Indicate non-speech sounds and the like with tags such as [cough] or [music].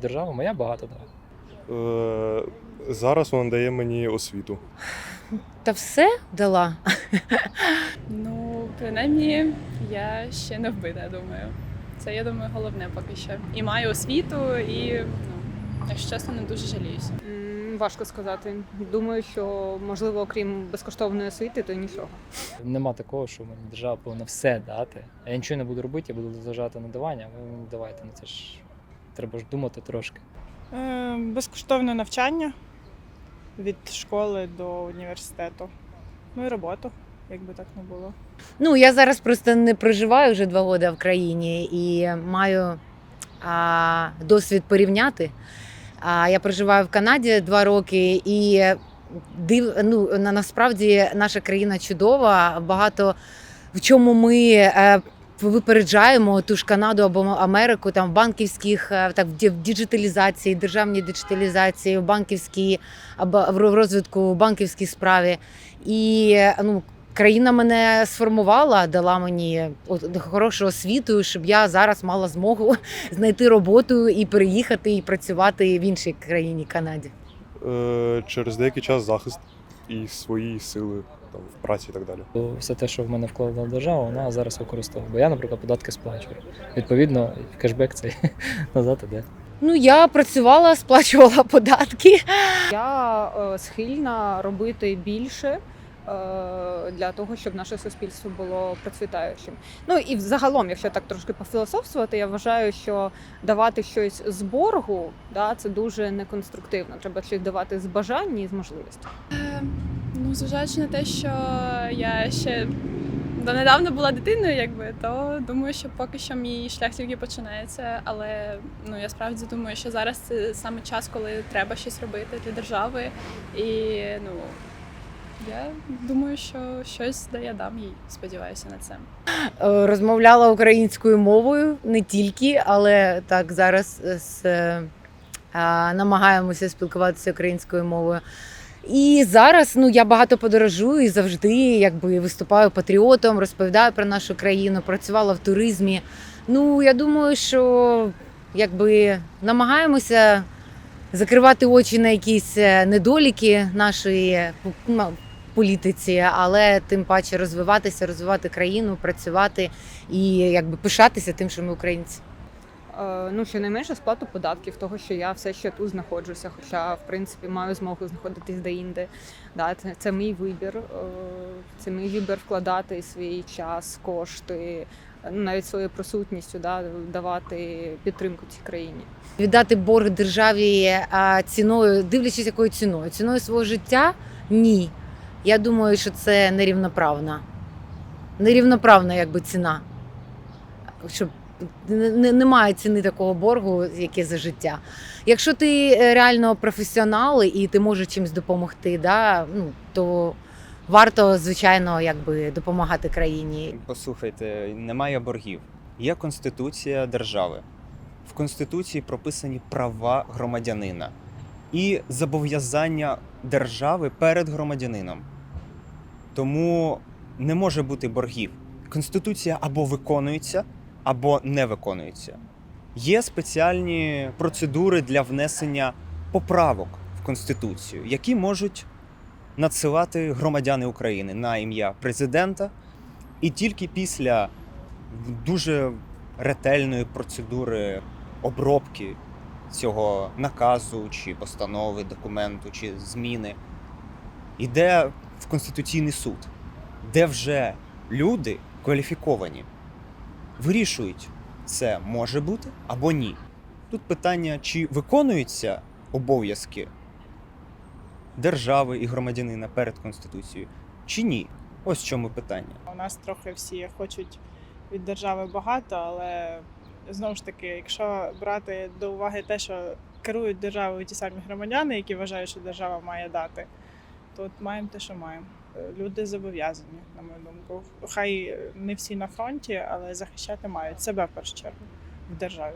держава моя багато дала. Е, зараз вона дає мені освіту. Та все дала. Ну, принаймні, я ще не вбита, думаю. Це, я думаю, головне поки що. І маю освіту, і, ну, якщо чесно, не дуже жаліюся. Важко сказати. Думаю, що можливо, окрім безкоштовної освіти, то нічого. Нема такого, що мені держава повинна все дати. А я нічого не буду робити, я буду зважати на давання, а ви мені давайте. Ну це ж треба ж думати трошки. Е, Безкоштовне навчання від школи до університету. Ну і роботу, якби так не було. Ну, я зараз просто не проживаю вже два роки в країні і маю а, досвід порівняти. А, я проживаю в Канаді два роки і див, ну, насправді наша країна чудова. Багато в чому ми. Випереджаємо ту ж Канаду або Америку там в банківських, е, так в діджиталізації, державній диджиталізації, в банківській або в розвитку банківській справі. І е, ну, країна мене сформувала, дала мені хорошу освіту, щоб я зараз мала змогу [laughs] знайти роботу і переїхати і працювати в іншій країні Канаді. Е, через деякий час захист і свої сили там, в праці і так далі. Все те, що в мене вкладала держава, вона зараз використовує. Бо я, наприклад, податки сплачую. Відповідно, кешбек цей [laughs] назад іде. Ну я працювала, сплачувала податки. Я е, схильна робити більше е, для того, щоб наше суспільство було процвітаючим. Ну і взагалом, якщо так трошки пофілософствувати, я вважаю, що давати щось з боргу, да, це дуже неконструктивно. Треба щось давати з бажання і з можливості. Ну, зважаючи на те, що я ще донедавна була дитиною, якби, то думаю, що поки що мій шлях тільки починається. Але ну я справді думаю, що зараз це саме час, коли треба щось робити для держави. І ну я думаю, що щось да я дам їй. Сподіваюся на це. Е, Розмовляла українською мовою не тільки, але так зараз з, е, намагаємося спілкуватися українською мовою. І зараз ну я багато подорожую і завжди якби виступаю патріотом, розповідаю про нашу країну, працювала в туризмі. Ну я думаю, що якби намагаємося закривати очі на якісь е, недоліки нашої політиці, але тим паче розвиватися, розвивати країну, працювати і якби пишатися тим, що ми українці. Е, Ну, щонайменше сплату податків, того, що я все ще тут знаходжуся, хоча, в принципі, маю змогу знаходитись де-інде. Да, це, це мій вибір. е, Це мій вибір вкладати свій час, кошти, ну, навіть своєю присутністю, да, давати підтримку цій країні. Віддати борг державі а, ціною, дивлячись, якою ціною. Ціною свого життя ні. Я думаю, що це нерівноправна. Нерівноправна якби ціна. Щоб немає ціни такого боргу, яке за життя. Якщо ти е, реально професіонал і ти можеш чимось допомогти, да, ну, то варто, звичайно, якби допомагати країні. Послухайте, немає боргів. Є конституція держави. В конституції прописані права громадянина і зобов'язання держави перед громадянином. Тому не може бути боргів. Конституція або виконується, або не виконується. Є спеціальні процедури для внесення поправок в Конституцію, які можуть надсилати громадяни України на ім'я президента. І тільки після дуже ретельної процедури обробки цього наказу чи постанови, документу чи зміни йде в Конституційний суд, де вже люди кваліфіковані вирішують, це може бути або ні. Тут питання, чи виконуються обов'язки держави і громадянина перед Конституцією, чи ні. Ось в чому питання. У нас трохи всі хочуть від держави багато, але знову ж таки, якщо брати до уваги те, що керують державою ті самі громадяни, які вважають, що держава має дати, то маємо те, що маємо. Е, Люди зобов'язані, на мою думку. Хай не всі на фронті, але захищати мають себе в першу чергу в державі.